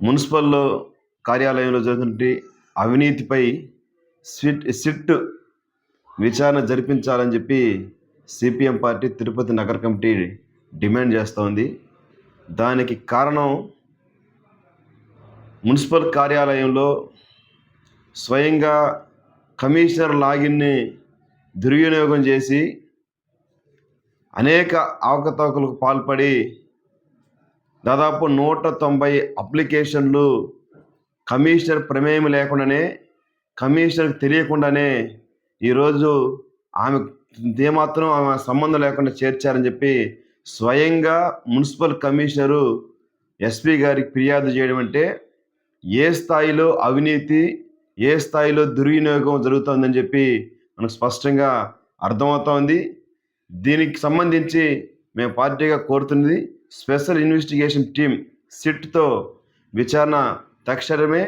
Municipal కార్యాలయంలో జరుగుతున్న అవినీతిపై సిట్ సిట్ విచారణ జరిపించాలని చెప్పి సిపిఎం పార్టీ తిరుపతి నగర కమిటీ డిమాండ్ చేస్తోంది దానికి కారణం మున్సిపల్ కార్యాలయంలో స్వయంగా కమిషనర్ లాగిన్ని దుర్వినియోగం చేసి అనేక అవకతవకలకు పాల్పడి దాదాపు నూట తొంభై అప్లికేషన్లు కమిషనర్ ప్రమేయం లేకుండానే కమిషనర్కి తెలియకుండానే ఈరోజు ఆమె ఏమాత్రం ఆమె సంబంధం లేకుండా చేర్చారని చెప్పి స్వయంగా మున్సిపల్ కమిషనరు ఎస్పీ గారికి ఫిర్యాదు చేయడం అంటే ఏ స్థాయిలో అవినీతి ఏ స్థాయిలో దుర్వినియోగం జరుగుతుందని చెప్పి మనకు స్పష్టంగా అర్థమవుతోంది. దీనికి సంబంధించి మేము పార్టీగా కోరుతున్నది స్పెషల్ ఇన్వెస్టిగేషన్ టీం సిట్తో విచారణ తక్షణమే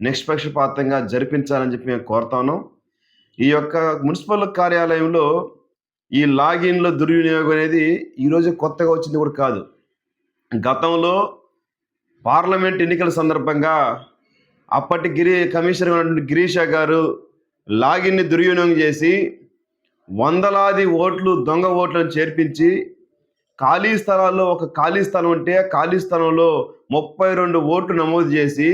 నిష్పక్షపాతంగా జరిపించాలని చెప్పి మేము కోరుతాను ఈ యొక్క మున్సిపల్ కార్యాలయంలో ఈ లాగిన్ల దుర్వినియోగం అనేది ఈరోజు కొత్తగా వచ్చింది కూడా కాదు. గతంలో పార్లమెంట్ ఎన్నికల సందర్భంగా అప్పటి గిరి కమిషనర్ గిరీష గారు లాగిన్ని దుర్వినియోగం చేసి వందలాది ఓట్లు దొంగ ఓట్లను చేర్పించి ఖాళీ స్థలాల్లో ఒక ఖాళీ స్థలం ఉంటే ఖాళీ స్థలంలో ముప్పై రెండు ఓట్లు నమోదు చేసి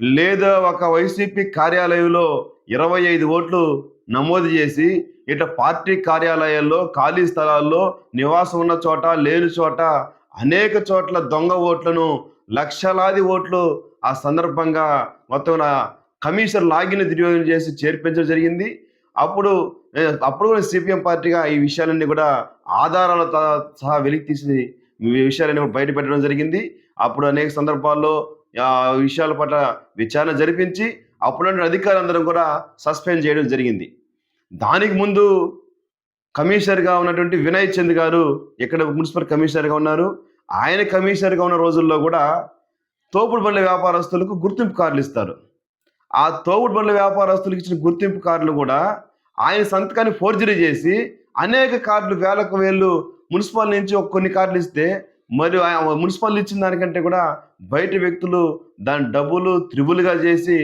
లేదా ఒక వైసీపీ కార్యాలయంలో ఇరవై ఐదు ఓట్లు నమోదు చేసి ఇట పార్టీ కార్యాలయాల్లో ఖాళీ స్థలాల్లో నివాసం ఉన్న చోట లేని చోట అనేక చోట్ల దొంగ ఓట్లను లక్షలాది ఓట్లు ఆ సందర్భంగా మొత్తం కమిషన్ కమిషనర్ లాగిన్ దుర్యోగం చేసి చేర్పించడం జరిగింది. అప్పుడు అప్పుడు కూడా సిపిఎం పార్టీగా ఈ విషయాలన్నీ కూడా ఆధారాలతో సహా వెలికి తీసి విషయాలన్నీ కూడా బయట పెట్టడం జరిగింది. అప్పుడు అనేక సందర్భాల్లో ఆ విషయాల పట్ల విచారణ జరిపించి అప్పుడున్న అధికారులందరం కూడా సస్పెండ్ చేయడం జరిగింది. దానికి ముందు కమిషనర్గా ఉన్నటువంటి వినయ్ చంద్ గారు ఇక్కడ మున్సిపల్ కమిషనర్గా ఉన్నారు. ఆయన కమిషనర్గా ఉన్న రోజుల్లో కూడా తోపుడు బండ్ల వ్యాపారస్తులకు గుర్తింపు కార్డులు ఇస్తారు. ఆ తోపుడు బండ్ల వ్యాపారస్తులకు ఇచ్చిన గుర్తింపు కార్డులు కూడా ఆయన సంతకాన్ని ఫోర్జరీ చేసి అనేక కార్డులు వేలకు వేలు మున్సిపల్ నుంచి కొన్ని కార్డులు ఇస్తే మరియు మున్సిపల్ ఇచ్చిన దానికంటే కూడా బయట వ్యక్తులు దాని డబ్బులు త్రిబుల్గా చేసి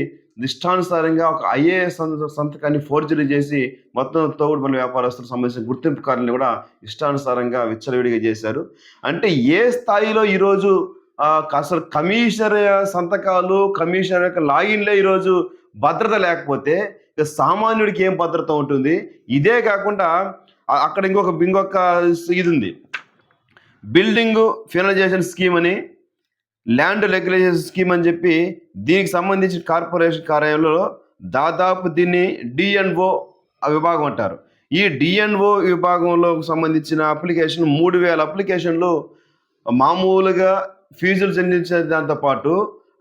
ఇష్టానుసారంగా ఒక ఐఏఎస్ సంతకాన్ని ఫోర్జరీ చేసి మొత్తం తోగుడు పనుల వ్యాపారస్తులకు సంబంధించిన గుర్తింపు కార్డుని కూడా ఇష్టానుసారంగా విచ్చలవిడిగా చేశారు. అంటే ఏ స్థాయిలో ఈరోజు అసలు కమిషనర్ సంతకాలు కమిషనర్ యొక్క లాగిన్లే ఈరోజు భద్రత లేకపోతే ఇక సామాన్యుడికి ఏం భద్రత ఉంటుంది? ఇదే కాకుండా అక్కడ ఇంకొక ఇంకొక ఇది ఉంది బిల్డింగ్ ఫినలైజేషన్ స్కీమ్ అని ల్యాండ్ రెగ్యులేషన్ స్కీమ్ అని చెప్పి దీనికి సంబంధించిన కార్పొరేషన్ కార్యాలయంలో దాదాపు దీన్ని డిఎన్ఓ విభాగం అంటారు. ఈ డిఎన్ఓ విభాగంలో సంబంధించిన అప్లికేషన్ మూడు వేల అప్లికేషన్లు మామూలుగా ఫీజులు చెల్లించే దాంతో పాటు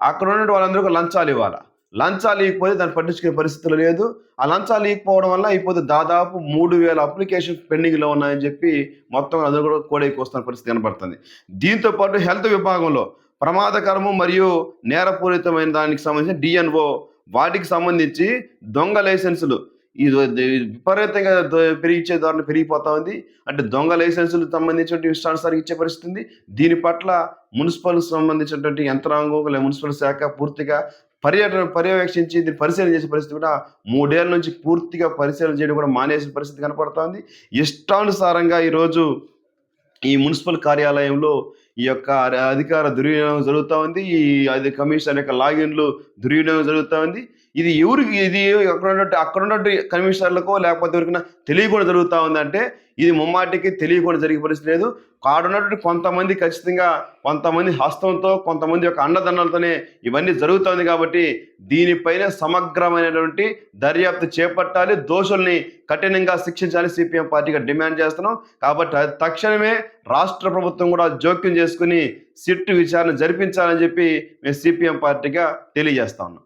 అక్కడ ఉన్న వాళ్ళందరికీ లంచాలు ఇవ్వాలి? లంచాలు ఇవ్వకపోతే దాన్ని పట్టించుకునే పరిస్థితులు లేదు. ఆ లంచాలు ఇవ్వకపోవడం వల్ల అయిపోతే దాదాపు మూడు వేల అప్లికేషన్ పెండింగ్లో ఉన్నాయని చెప్పి మొత్తం అందరూ కూడా కోడైకి వస్తున్న పరిస్థితి కనబడుతుంది. దీంతో పాటు హెల్త్ విభాగంలో ప్రమాదకరము మరియు నేరపూరితమైన దానికి సంబంధించిన డిఎన్ఓ వాటికి సంబంధించి దొంగ లైసెన్సులు ఇది విపరీతంగా పెరిగిచ్చే ధోరణి పెరిగిపోతా ఉంది. అంటే దొంగ లైసెన్సులు సంబంధించినటువంటి ఇష్టానుసారి ఇచ్చే పరిస్థితి ఉంది. దీని పట్ల మున్సిపల్ సంబంధించినటువంటి యంత్రాంగం లేదా మున్సిపల్ శాఖ పూర్తిగా పర్యటన పర్యవేక్షించి దీన్ని పరిశీలన చేసే పరిస్థితి కూడా మూడేళ్ళ నుంచి పూర్తిగా పరిశీలన చేయడం కూడా మానేసిన పరిస్థితి కనపడుతోంది ఇష్టానుసారంగా ఈరోజు ఈ మున్సిపల్ కార్యాలయంలో ఈ యొక్క అధికార దుర్వినియోగం జరుగుతూ ఉంది. ఈ అది కమిషన్ యొక్క లాగిన్లు దుర్వినియోగం జరుగుతూ ఉంది. ఇది ఎవరికి ఇది అక్కడ ఉన్నట్టు అక్కడ ఉన్నట్టు కమిషనర్లకో లేకపోతే ఎవరికైనా తెలియకుండా జరుగుతూ ఉందంటే ఇది ముమ్మాటికి తెలియకుండా జరిగే పరిస్థితి లేదు. కాడున్నటువంటి కొంతమంది ఖచ్చితంగా కొంతమంది హస్తంతో కొంతమంది యొక్క అండదండలతోనే ఇవన్నీ జరుగుతుంది కాబట్టి దీనిపైన సమగ్రమైనటువంటి దర్యాప్తు చేపట్టాలి. దోషుల్ని కఠినంగా శిక్షించాలి. సిపిఎం పార్టీగా డిమాండ్ చేస్తున్నాం. కాబట్టి అది తక్షణమే రాష్ట్ర ప్రభుత్వం కూడా జోక్యం చేసుకుని సిట్ విచారణ జరిపించాలని చెప్పి మేము సిపిఎం పార్టీగా తెలియజేస్తా ఉన్నాం.